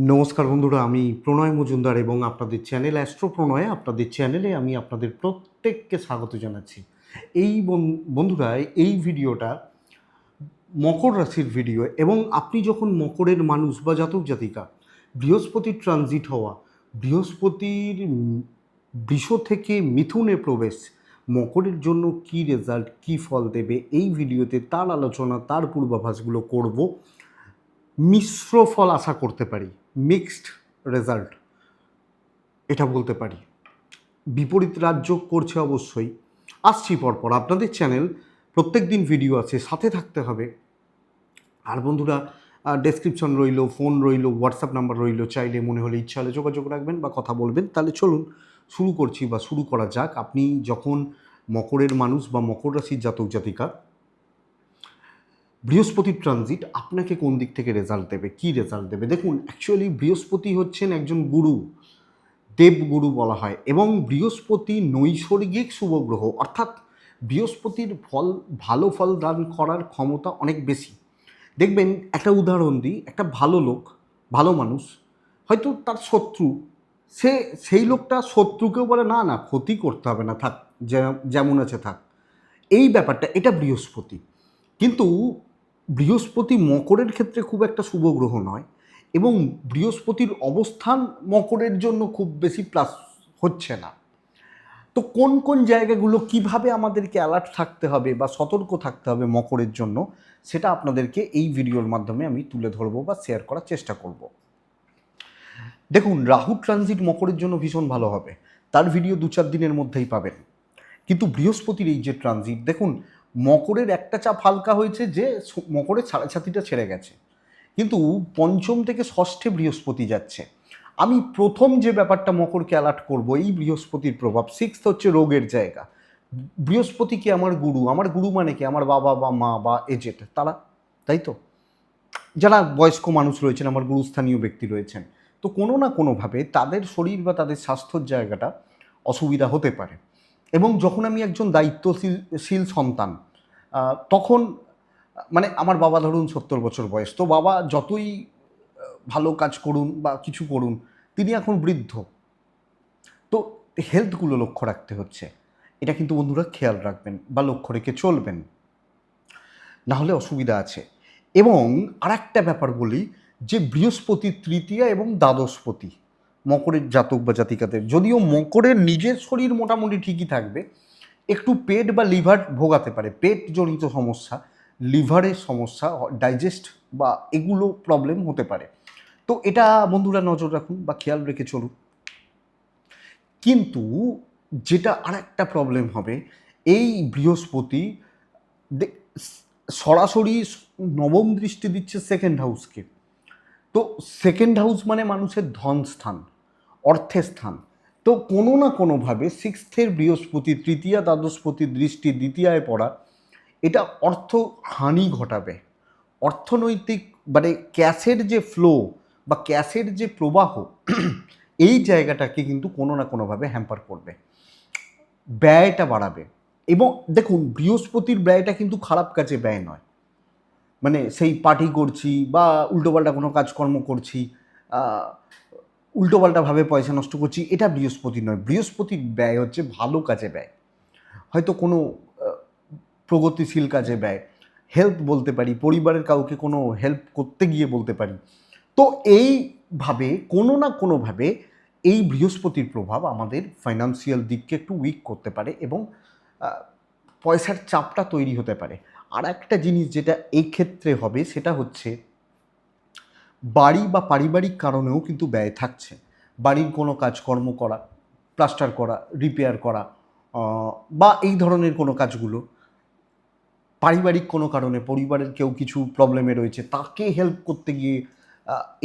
নমস্কার বন্ধুরা, আমি প্রণয় মজুমদার এবং আপনাদের চ্যানেল অ্যাস্ট্রো প্রণয় আপনাদের চ্যানেলে আমি আপনাদের প্রত্যেককে স্বাগত জানাচ্ছি। এই বন- বন্ধুরা, এই ভিডিওটা মকর রাশির ভিডিও এবং আপনি যখন মকরের মানুষ বা জাতক জাতিকা বৃহস্পতির ট্রানজিট হওয়া, বৃহস্পতির বৃষ থেকে মিথুনে প্রবেশ, মকরের জন্য কি রেজাল্ট, কি ফল দেবে এই ভিডিওতে তার আলোচনা, তার পূর্বাভাসগুলো করব। মিশ্র ফল আশা করতে পারি। মিক্সড রেজাল্ট, এটা বলতে পারি। বিপরীত রাজ্য করছে অবশ্যই। আসছি পরপর, আপনাদের চ্যানেল, প্রত্যেক দিন ভিডিও আছে, সাথে থাকতে হবে। আর বন্ধুরা ডেসক্রিপশন রইল ফোন রইল হোয়াটসঅ্যাপ নাম্বার রইল, চাইলে মনে হলে ইচ্ছা হলে যোগাযোগ রাখবেন বা কথা বলবেন। তাহলে চলুন, শুরু করছি বা শুরু করা যাক। আপনি যখন মকরের মানুষ বা মকর রাশির জাতক জাতিকা বৃহস্পতির ট্রানজিট আপনাকে কোন দিক থেকে রেজাল্ট দেবে? কি রেজাল্ট দেবে? দেখুন অ্যাকচুয়ালি বৃহস্পতি হচ্ছেন একজন গুরু, দেবগুরু বলা হয়, এবং বৃহস্পতি নৈসর্গিক শুভগ্রহ অর্থাৎ বৃহস্পতির ফল, ভালো ফল দান করার ক্ষমতা অনেক বেশি। দেখবেন, একটা উদাহরণ দিই, একটা ভালো লোক, ভালো মানুষ, হয়তো তার শত্রু, সে, সেই লোকটা শত্রুকেও বলে, না না, ক্ষতি করতে হবে না, থাক যেমন আছে, থাক। এই ব্যাপারটা, এটা বৃহস্পতি। কিন্তু বৃহস্পতি মকরের ক্ষেত্রে খুব একটা শুভ গ্রহ নয় এবং বৃহস্পতির অবস্থান মকরের জন্য খুব বেশি প্লাস হচ্ছে না। তো কোন কোন জায়গাগুলো কীভাবে আমাদেরকে অ্যালার্ট থাকতে হবে বা সতর্ক থাকতে হবে মকরের জন্য সেটা আপনাদেরকে এই ভিডিওর মাধ্যমে আমি তুলে ধরবো বা শেয়ার করার চেষ্টা করব। দেখুন, রাহু ট্রানজিট মকরের জন্য ভীষণ ভালো হবে। তার ভিডিও দু চার দিনের মধ্যেই পাবেন। কিন্তু বৃহস্পতির এই যে ট্রানজিট দেখুন মকরের একটা চাপ হালকা হয়েছে যে মকরের ছাতিটা ছেড়ে গেছে। কিন্তু পঞ্চম থেকে ষষ্ঠে বৃহস্পতি যাচ্ছে। আমি প্রথম যে ব্যাপারটা মকরকে অ্যালার্ট করব, এই বৃহস্পতির প্রভাব। সিক্স হচ্ছে রোগের জায়গা। বৃহস্পতি কি আমার গুরু? আমার গুরু মানে কি? আমার বাবা বা মা বা এজেট তারা, তাই তো? যারা বয়স্ক মানুষ রয়েছেন, আমার গুরুস্থানীয় ব্যক্তি রয়েছেন, তো কোনো না কোনোভাবে তাদের শরীর বা তাদের স্বাস্থ্যর জায়গাটা অসুবিধা হতে পারে। এবং যখন আমি একজন দায়িত্বশীল, শীল সন্তান তখন মানে আমার বাবা ধরুন সত্তর বছর বয়স, তো বাবা যতই ভালো কাজ করুন বা কিছু করুন, তিনি এখন বৃদ্ধ। তো হেলথগুলো লক্ষ্য রাখতে হচ্ছে। এটা কিন্তু বন্ধুরা খেয়াল রাখবেন বা লক্ষ্য রেখে চলবেন। না হলে অসুবিধা আছে। এবং আর একটা ব্যাপার বলি যে বৃহস্পতি তৃতীয়া এবং দ্বাদশপতি, মকরের জাতক বা জাতিকাদের, যদিও মকরের নিজের শরীর মোটামুটি ঠিকই থাকবে একটু পেট বা লিভার ভোগাতে পারে পেট জনিত সমস্যা, লিভারের সমস্যা ডাইজেস্ট বা এগুলো প্রবলেম হতে পারে। তো এটা বন্ধুরা নজর রাখুন বা খেয়াল রেখে চলুন। কিন্তু যেটা আর একটা প্রবলেম হবে, এই বৃহস্পতি সরাসরি নবম দৃষ্টি দিচ্ছে সেকেন্ড হাউসকে তো সেকেন্ড হাউস মানে মানুষের ধন স্থান অর্থের স্থান। তো কোনো না কোনোভাবে সিক্সথের বৃহস্পতি, তৃতীয়া দ্বাদশপতি দৃষ্টি দ্বিতীয়ায় পড়া, এটা অর্থ হানি ঘটাবে। অর্থনৈতিক মানে ক্যাশের যে ফ্লো বা ক্যাশের যে প্রবাহ, এই জায়গাটাকে কিন্তু কোনো না কোনোভাবে হ্যাম্পার করবে। ব্যয়টা বাড়াবে। এবং দেখুন, বৃহস্পতির ব্যয়টা কিন্তু খারাপ কাজে ব্যয় নয়। মানে সেই পার্টি করছি বা উল্টোপাল্টা কোনো কাজকর্ম করছি উল্টোপাল্টাভাবে পয়সা নষ্ট করছি, এটা বৃহস্পতি নয়। বৃহস্পতির ব্যয় হচ্ছে ভালো কাজে ব্যয়। হয়তো কোনো প্রগতিশীল কাজে ব্যয়। হেল্প বলতে পারি, পরিবারের কাউকে কোনো হেল্প করতে গিয়ে বলতে পারি। তো এইভাবে কোনো না কোনোভাবে এই বৃহস্পতির প্রভাব আমাদের ফাইন্যান্সিয়াল দিককে একটু উইক করতে পারে এবং পয়সার চাপটা তৈরি হতে পারে। আর একটা জিনিস যেটা এই ক্ষেত্রে হবে, সেটা হচ্ছে বাড়ি বা পারিবারিক কারণেও কিন্তু ব্যয় থাকছে। বাড়ির কোনো কাজকর্ম করা, প্লাস্টার করা রিপেয়ার করা বা এই ধরনের কোনো কাজগুলো পারিবারিক কোনো কারণে পরিবারের কেউ কিছু প্রবলেমে রয়েছে, তাকে হেল্প করতে গিয়ে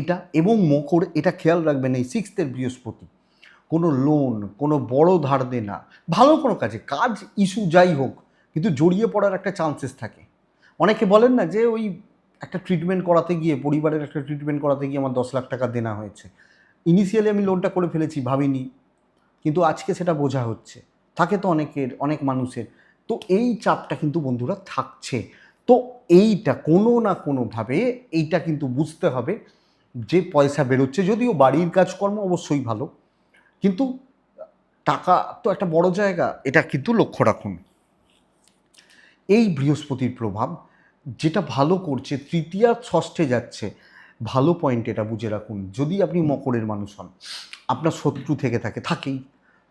এটা এবং মকর, এটা খেয়াল রাখবেন এই সিক্সথের বৃহস্পতি। কোনো লোন কোনো বড় ধার দেনা ভালো কোনো কাজে, কাজ ইস্যু যাই হোক, কিন্তু জড়িয়ে পড়ার একটা চান্সেস থাকে। অনেকে বলেন না যে ওই একটা ট্রিটমেন্ট করাতে গিয়ে, পরিবারের একটা ট্রিটমেন্ট করাতে গিয়ে আমার দশ লাখ টাকা দেনা হয়েছে। ইনিশিয়ালি আমি লোনটা করে ফেলেছি, ভাবিনি। কিন্তু আজকে সেটা বোঝা হচ্ছে। থাকে তো অনেকের, অনেক মানুষের। তো এই চাপটা কিন্তু বন্ধুরা থাকছে। তো এইটা কোনো না কোনোভাবে, এইটা কিন্তু বুঝতে হবে যে পয়সা বেরোচ্ছে যদিও বাড়ির কাজকর্ম অবশ্যই ভালো। কিন্তু টাকা তো একটা বড় জায়গা, এটা কিন্তু লক্ষ্য রাখুন। এই বৃহস্পতির প্রভাব যেটা ভালো করছে, তৃতীয়া, ষষ্ঠে যাচ্ছে, ভালো পয়েন্ট এটা বুঝে রাখুন। যদি আপনি মকরের মানুষ হন, আপনার শত্রু থেকে থাকে, থাকেই।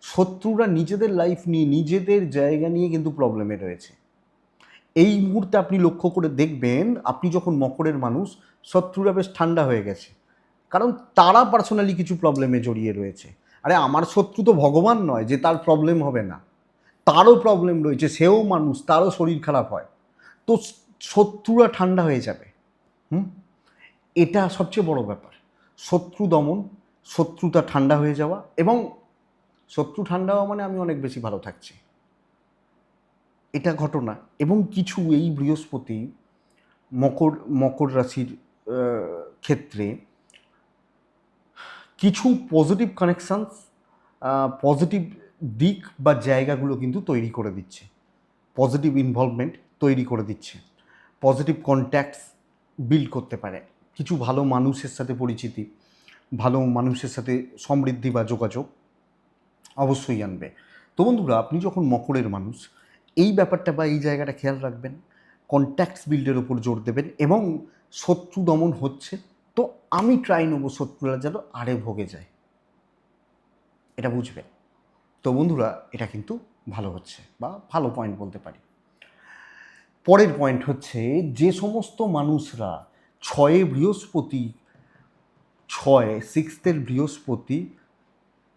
শত্রুরা নিজেদের লাইফ নিয়ে, নিজেদের জায়গা নিয়ে কিন্তু প্রবলেমে রয়েছে। এই মুহূর্তে আপনি লক্ষ্য করে দেখবেন, আপনি যখন মকরের মানুষ, শত্রুরা বেশ ঠান্ডা হয়ে গেছে। কারণ তারা পার্সোনালি কিছু প্রবলেমে জড়িয়ে রয়েছে। আরে, আমার শত্রু তো ভগবান নয় যে তার প্রবলেম হবে না। তারও প্রবলেম রয়েছে, সেও মানুষ, তারও শরীর খারাপ হয়। তো শত্রুরা ঠান্ডা হয়ে যাবে। হুম? এটা সবচেয়ে বড় ব্যাপার। শত্রু দমন, শত্রুতা ঠান্ডা হয়ে যাওয়া এবং শত্রু ঠান্ডা হওয়া মানে আমি অনেক বেশি ভালো থাকছি। এটা ঘটনা এবং কিছু এই বৃহস্পতি মকর মকর রাশির ক্ষেত্রে কিছু পজিটিভ কানেকশানস পজিটিভ দিক বা জায়গাগুলো কিন্তু তৈরি করে দিচ্ছে। পজিটিভ ইনভলভমেন্ট তৈরি করে দিচ্ছে। পজিটিভ কন্ট্যাক্টস বিল্ড করতে পারে। কিছু ভালো মানুষের সাথে পরিচিতি, ভালো মানুষের সাথে সমৃদ্ধি বা যোগাযোগ অবশ্যই আনবে। তো বন্ধুরা, আপনি যখন মকরের মানুষ, এই ব্যাপারটা বা এই জায়গাটা খেয়াল রাখবেন কন্ট্যাক্টস বিল্ডের ওপর জোর দেবেন এবং শত্রু দমন হচ্ছে, তো আমি ট্রাই নেব শত্রুরা যেন আরে ভোগে যায়। এটা বুঝবেন। তো বন্ধুরা, এটা কিন্তু ভালো হচ্ছে বা ভালো পয়েন্ট বলতে পারি। পরের পয়েন্ট হচ্ছে যে সমস্ত মানুষরা ছয়ে বৃহস্পতি, ছয় সিক্সথের বৃহস্পতি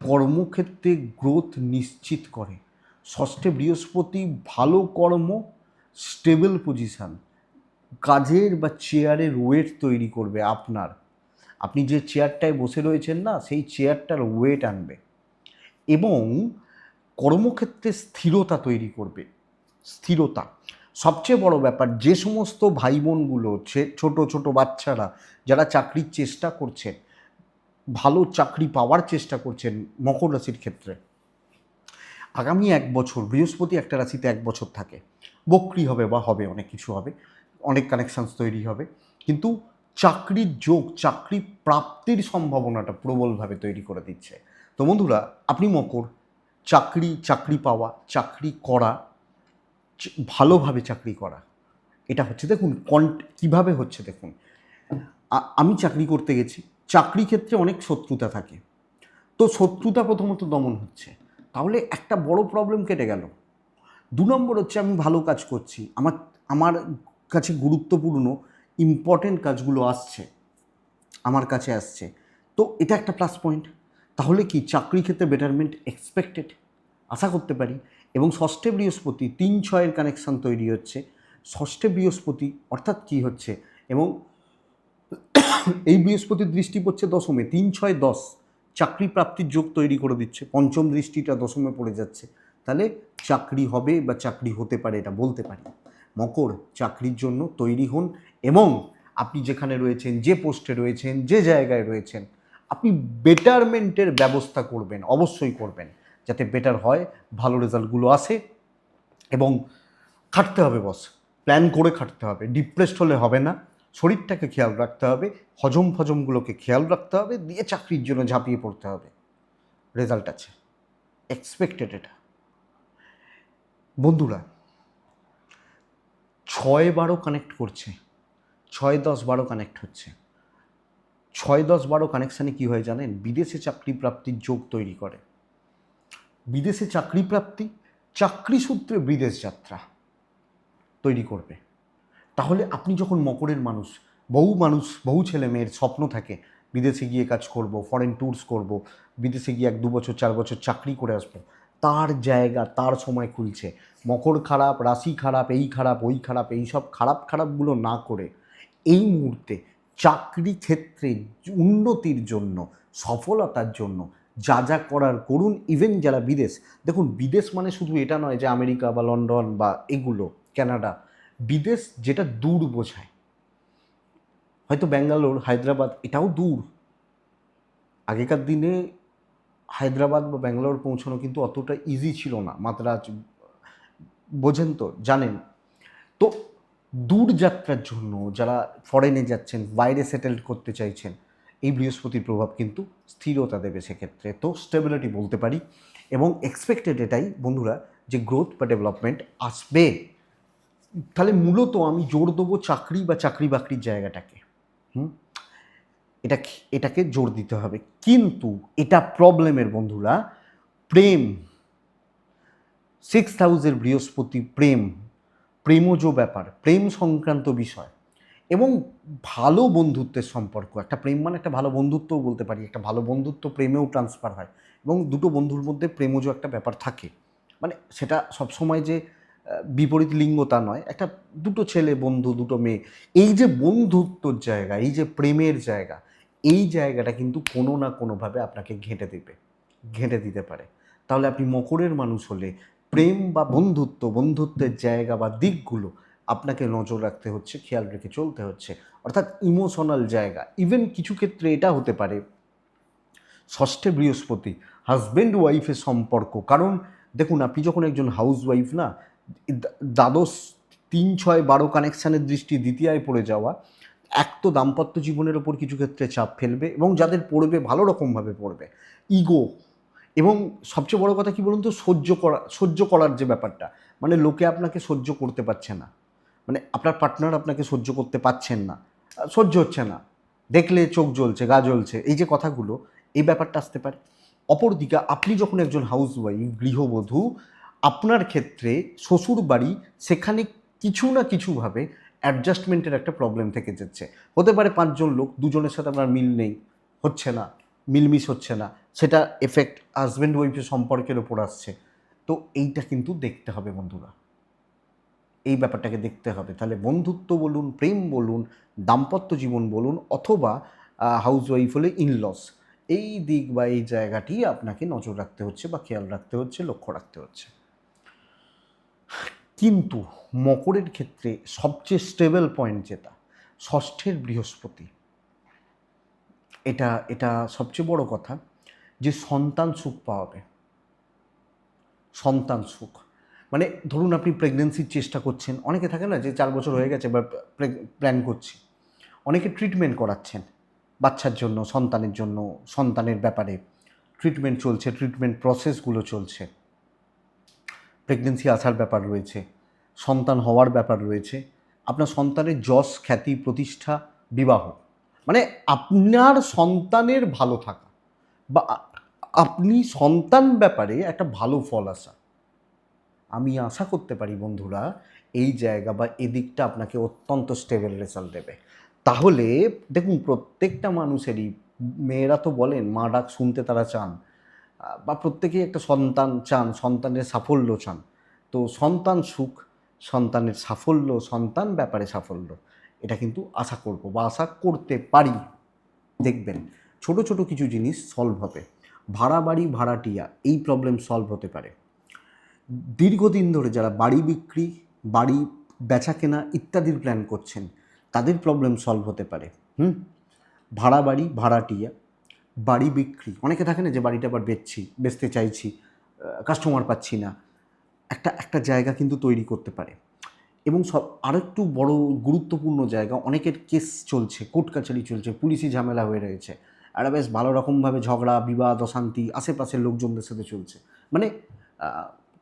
কর্মক্ষেত্রে গ্রোথ নিশ্চিত করে। ষষ্ঠে বৃহস্পতি ভালো কর্ম স্টেবল পজিশান কাজের বা চেয়ারের ওয়েট তৈরি করবে আপনার। আপনি যে চেয়ারটায় বসে রয়েছেন না, সেই চেয়ারটার ওয়েট আনবে এবং কর্মক্ষেত্রে স্থিরতা তৈরি করবে। স্থিরতা। সবচেয়ে বড় ব্যাপার, যে সমস্ত ভাই বোনগুলো ছে- ছোট ছোট বাচ্চারা যারা চাকরির চেষ্টা করছেন, ভালো চাকরি পাওয়ার চেষ্টা করছেন মকর রাশির ক্ষেত্রে। আগামী এক বছর, বৃহস্পতি একটা রাশিতে এক বছর থাকে। বক্রি হবে বা হবে, অনেক কিছু হবে, অনেক কানেকশানস তৈরি হবে। কিন্তু চাকরির যোগ, চাকরি প্রাপ্তির সম্ভাবনাটা প্রবলভাবে তৈরি করে দিচ্ছে। তো বন্ধুরা, আপনি মকর, চাকরি চাকরি পাওয়া, চাকরি করা ভালোভাবে চাকরি করা। এটা হচ্ছে, দেখুন, কন, কীভাবে হচ্ছে, দেখুন। আমি চাকরি করতে গেছি, চাকরি ক্ষেত্রে অনেক শত্রুতা থাকে। তো শত্রুতা প্রথমত দমন হচ্ছে। তাহলে একটা বড় প্রবলেম কেটে গেল। দু নম্বর হচ্ছে, আমি ভালো কাজ করছি। আমার আমার কাছে গুরুত্বপূর্ণ ইম্পর্টেন্ট কাজগুলো আসছে। আমার কাছে আসছে। তো এটা একটা প্লাস পয়েন্ট তাহলে কি, চাকরি ক্ষেত্রে বেটারমেন্ট এক্সপেক্টেড আশা করতে পারি। এবং ষষ্ঠে বৃহস্পতি তিন ছয়ের কানেকশান তৈরি হচ্ছে। ষষ্ঠে বৃহস্পতি অর্থাৎ কি হচ্ছে? এবং এই বৃহস্পতির দৃষ্টি পড়ছে দশমে, তিন ছয় দশ চাকরি প্রাপ্তির যোগ তৈরি করে দিচ্ছে। পঞ্চম দৃষ্টিটা দশমে পড়ে যাচ্ছে। তাহলে চাকরি হবে বা চাকরি হতে পারে এটা বলতে পারি। মকর, চাকরির জন্য তৈরি হন এবং আপনি যেখানে রয়েছেন, যে পোস্টে রয়েছেন, যে জায়গায় রয়েছেন, আপনি বেটারমেন্টের ব্যবস্থা করবেন, অবশ্যই করবেন। যাতে বেটার হয়, ভালো রেজাল্টগুলো আসে এবং খাটতে হবে বস প্ল্যান করে খাটতে হবে। ডিপ্রেসড হলে হবে না। শরীরটাকে খেয়াল রাখতে হবে। হজম ফজমগুলোকে খেয়াল রাখতে হবে। দিয়ে চাকরির জন্য ঝাঁপিয়ে পড়তে হবে। রেজাল্ট আছে। এক্সপেক্টেড এটা। বন্ধুরা, ছয় বারো কানেক্ট করছে। ছয় দশ বারো কানেক্ট হচ্ছে। ছয় দশ বারো কানেকশানে কী হয় জানেন? বিদেশে চাকরি প্রাপ্তির যোগ তৈরি করে। বিদেশে চাকরি প্রাপ্তি চাকরি সূত্রে বিদেশ যাত্রা তৈরি করবে। তাহলে আপনি যখন মকরের মানুষ, বহু মানুষ, বহু ছেলে মেয়ের স্বপ্ন থাকে, বিদেশে গিয়ে কাজ করব ফরেন ট্যুরস করব, বিদেশে গিয়ে এক দু বছর, চার বছর চাকরি করে আসব, তার জায়গা, তার সময় খুলছে। মকর খারাপ, রাশি খারাপ, এই খারাপ, ওই খারাপ, এই সব খারাপ, খারাপগুলো না করে এই মুহূর্তে চাকরি ক্ষেত্রে উন্নতির জন্য, সফলতার জন্য যা যা করার করুন ইভেন যারা বিদেশ। দেখুন, বিদেশ মানে শুধু এটা নয় যে আমেরিকা বা লন্ডন বা এগুলো কানাডা বিদেশ যেটা দূর বোঝায়। হয়তো ব্যাঙ্গালোর, হায়দ্রাবাদ, এটাও দূর। আগেকার দিনে হায়দ্রাবাদ বা ব্যাঙ্গালোর পৌঁছানো কিন্তু অতটা ইজি ছিল না। মাদ্রাজ, বোঝেন তো, জানেন। তো দূর যাত্রার জন্য যারা ফরেনে যাচ্ছেন, বাইরে সেটেল করতে চাইছেন এই বৃহস্পতির প্রভাব কিন্তু স্থিরতা দেবে সেক্ষেত্রে। তো স্টেবিলিটি বলতে পারি এবং এক্সপেক্টেড এটাই বন্ধুরা যে গ্রোথ বা ডেভেলপমেন্ট আসবে। তাহলে মূলত আমি জোর দেবো চাকরি বা চাকরি বাকরির জায়গাটাকে। হুম? এটা এটাকে জোর দিতে হবে। কিন্তু এটা প্রবলেমের বন্ধুরা, প্রেম। সিক্স হাউসের বৃহস্পতি প্রেম, প্রেমজ ব্যাপার, প্রেম সংক্রান্ত বিষয়। এবং ভালো বন্ধুত্বের সম্পর্ক, একটা প্রেম মানে একটা ভালো বন্ধুত্বও বলতে পারি, একটা ভালো বন্ধুত্ব প্রেমেও ট্রান্সফার হয় এবং দুটো বন্ধুর মধ্যে প্রেমজ একটা ব্যাপার থাকে। মানে সেটা সবসময় যে বিপরীত লিঙ্গ তা নয়, একটা দুটো ছেলে বন্ধু, দুটো মেয়ে, এই যে বন্ধুত্বর জায়গা, এই যে প্রেমের জায়গা, এই জায়গাটা কিন্তু কোনো না কোনোভাবে আপনাকে ঘেঁটে দেবে, ঘেঁটে দিতে পারে। তাহলে আপনি মকরের মানুষ হলে প্রেম বা বন্ধুত্ব, বন্ধুত্বের জায়গা বা দিকগুলো আপনাকে নজর রাখতে হচ্ছে, খেয়াল রেখে চলতে হচ্ছে। অর্থাৎ ইমোশনাল জায়গা। ইভেন কিছু ক্ষেত্রে এটা হতে পারে, ষষ্ঠে বৃহস্পতি হাজব্যান্ড ওয়াইফের সম্পর্ক। কারণ দেখুন, আপনি যখন একজন হাউস ওয়াইফ না দ্বাদশ তিন, ছয়, বারো কানেকশানের দৃষ্টি দ্বিতীয়ায় পড়ে যাওয়া, এক তো দাম্পত্য জীবনের ওপর কিছু ক্ষেত্রে চাপ ফেলবে এবং যাদের পড়বে ভালো রকমভাবে পড়বে। ইগো এবং সবচেয়ে বড় কথা কি বলুন তো? সহ্য করা, সহ্য করার যে ব্যাপারটা মানে লোকে আপনাকে সহ্য করতে পারছে না। মানে আপনার পার্টনার আপনাকে সহ্য করতে পারছেন না। সহ্য হচ্ছে না। দেখলে চোখ জ্বলছে, গা জ্বলছে। এই যে কথাগুলো, এই ব্যাপারটা আসতে পারে। অপরদিকে আপনি যখন একজন হাউস ওয়াইফ গৃহবধূ, আপনার ক্ষেত্রে শ্বশুর বাড়ি সেখানে কিছু না কিছুভাবে অ্যাডজাস্টমেন্টের একটা প্রবলেম থেকে যাচ্ছে। হতে পারে পাঁচজন লোক, দুজনের সাথে আপনার মিল নেই, হচ্ছে না, মিলমিশ হচ্ছে না। সেটা এফেক্ট হাজব্যান্ড ওয়াইফের সম্পর্কের ওপর আসছে। তো এইটা কিন্তু দেখতে হবে বন্ধুরা। এই ব্যাপারটাকে দেখতে হবে। তাহলে বন্ধুত্ব বলুন, প্রেম বলুন, দাম্পত্য জীবন বলুন অথবা হাউস ওয়াইফ হলে ইনলস এই দিক বা এই জায়গাটি আপনাকে নজর রাখতে হচ্ছে বা খেয়াল রাখতে হচ্ছে, লক্ষ্য রাখতে হচ্ছে। কিন্তু মকরের ক্ষেত্রে সবচেয়ে স্টেবল পয়েন্ট যেটা, ষষ্ঠের বৃহস্পতি। এটা এটা সবচেয়ে বড় কথা যে সন্তান সুখ পাওয়াবে। সন্তান সুখ। মানে ধরুন আপনি প্রেগনেন্সির চেষ্টা করছেন, অনেকে থাকে না যে চার বছর হয়ে গেছে বা প্ল্যান করছি। অনেকে ট্রিটমেন্ট করাচ্ছেন বাচ্চার জন্য, সন্তানের জন্য, সন্তানের ব্যাপারে। ট্রিটমেন্ট চলছে ট্রিটমেন্ট প্রসেসগুলো চলছে। প্রেগনেন্সি আসার ব্যাপার রয়েছে, সন্তান হওয়ার ব্যাপার রয়েছে। আপনার সন্তানের যশ, খ্যাতি, প্রতিষ্ঠা, বিবাহ মানে আপনার সন্তানের ভালো থাকা বা আপনি সন্তান ব্যাপারে একটা ভালো ফল আসা। আমি আশা করতে পারি বন্ধুরা, এই জায়গা বা এদিকটা আপনাকে অত্যন্ত স্টেবল রেজাল্ট দেবে। তাহলে দেখুন, প্রত্যেকটা মানুষেরই, মেয়েরা তো বলেন, মা ডাক শুনতে তারা চান, বা প্রত্যেকেই একটা সন্তান চান, সন্তানের সাফল্য চান। তো সন্তান সুখ, সন্তানের সাফল্য, সন্তান ব্যাপারে সাফল্য, এটা কিন্তু আশা করব বা আশা করতে পারি। দেখবেন, ছোট ছোট কিছু জিনিস সলভ হবে। ভাড়া বাড়ি, ভাড়াটিয়া, এই প্রবলেম সলভ হতে পারে। দীর্ঘদিন ধরে যারা বাড়ি বিক্রি, বাড়ি বেচা কেনা ইত্যাদির প্ল্যান করছেন, তাদের প্রবলেম সলভ হতে পারে। হুম? ভাড়া বাড়ি ভাড়াটিয়া বাড়ি বিক্রি, অনেকে থাকে না যে বাড়িটা আবার বেচছি, বেচতে চাইছি কাস্টমার পাচ্ছি না। একটা একটা জায়গা কিন্তু তৈরি করতে পারে। এবং সব, আরেকটু বড় গুরুত্বপূর্ণ জায়গা, অনেকের কেস চলছে কোর্ট কাছারি চলছে, পুলিশি ঝামেলা হয়ে রয়েছে। একটা বেশ ভালো রকমভাবে ঝগড়া, বিবাদ, অশান্তি, আশেপাশের লোকজনদের সাথে চলছে। মানে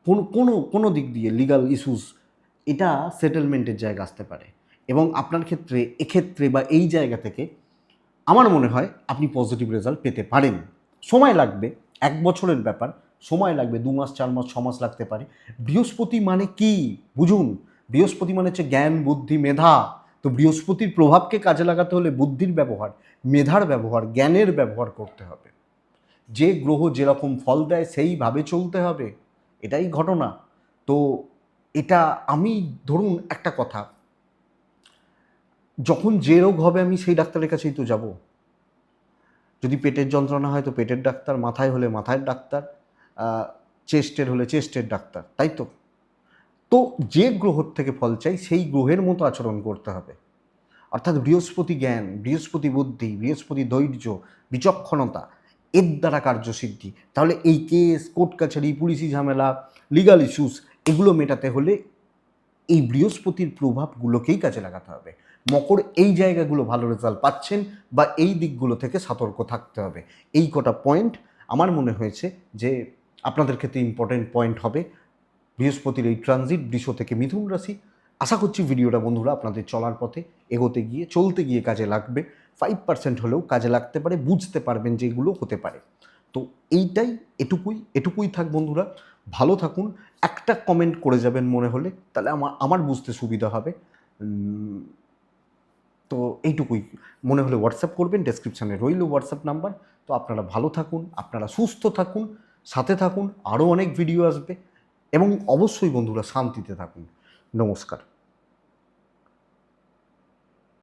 কোনো কোনো কোনো দিক দিয়ে লিগাল ইস্যুস এটা সেটেলমেন্টের জায়গা আসতে পারে। এবং আপনার ক্ষেত্রে, এক্ষেত্রে বা এই জায়গা থেকে আমার মনে হয় আপনি পজিটিভ রেজাল্ট পেতে পারেন। সময় লাগবে, এক বছরের ব্যাপার, সময় লাগবে, দু মাস, চার মাস, ছ মাস লাগতে পারে। বৃহস্পতি মানে কি? বুঝুন, বৃহস্পতি মানে হচ্ছে জ্ঞান, বুদ্ধি, মেধা। তো বৃহস্পতির প্রভাবকে কাজে লাগাতে হলে বুদ্ধির ব্যবহার, মেধার ব্যবহার, জ্ঞানের ব্যবহার করতে হবে। যে গ্রহ যেরকম ফল দেয়, সেইভাবে চলতে হবে। এটাই ঘটনা। তো এটা আমি, ধরুন একটা কথা। যখন যে রোগ হবে আমি সেই ডাক্তারের কাছেই তো যাব। যদি পেটের যন্ত্রণা হয় তো পেটের ডাক্তার, মাথায় হলে মাথায় ডাক্তার চেস্টের হলে চেস্টের ডাক্তার, তাই তো? তো যে গ্রহর থেকে ফল চাই সেই গ্রহের মতো আচরণ করতে হবে। অর্থাৎ বৃহস্পতি জ্ঞান, বৃহস্পতি বুদ্ধি, বৃহস্পতি ধৈর্য, বিচক্ষণতা এর দ্বারা কার্যসিদ্ধি। তাহলে এই কেস, কোর্ট কাছারি, পুলিশি ঝামেলা লিগাল ইস্যুস এগুলো মেটাতে হলে এই বৃহস্পতির প্রভাবগুলোকেই কাজে লাগাতে হবে। মকর এই জায়গাগুলো ভালো রেজাল্ট পাচ্ছেন বা এই দিকগুলো থেকে সতর্ক থাকতে হবে। এই কটা পয়েন্ট আমার মনে হয়েছে যে আপনাদের ক্ষেত্রে ইম্পর্টেন্ট পয়েন্ট হবে। বৃহস্পতির এই ট্রানজিট বৃষ থেকে মিথুন রাশি আশা করছি ভিডিওটা বন্ধুরা আপনাদের চলার পথে এগোতে গিয়ে, চলতে গিয়ে কাজে লাগবে। ফাইভ পার্সেন্ট হলেও কাজে লাগতে পারে, বুঝতে পারবেন যে এগুলো হতে পারে। তো এইটাই এটুকুই এটুকুই থাক বন্ধুরা। ভালো থাকুন। একটা কমেন্ট করে যাবেন মনে হলে, তাহলে আমার আমার বুঝতে সুবিধা হবে। তো এইটুকুই। মনে হলে হোয়াটসঅ্যাপ করবেন ডেসক্রিপশানে রইল হোয়াটসঅ্যাপ নাম্বার তো আপনারা ভালো থাকুন, আপনারা সুস্থ থাকুন, সাথে থাকুন আরও অনেক ভিডিও আসবে। এবং অবশ্যই বন্ধুরা শান্তিতে থাকুন। নমস্কার।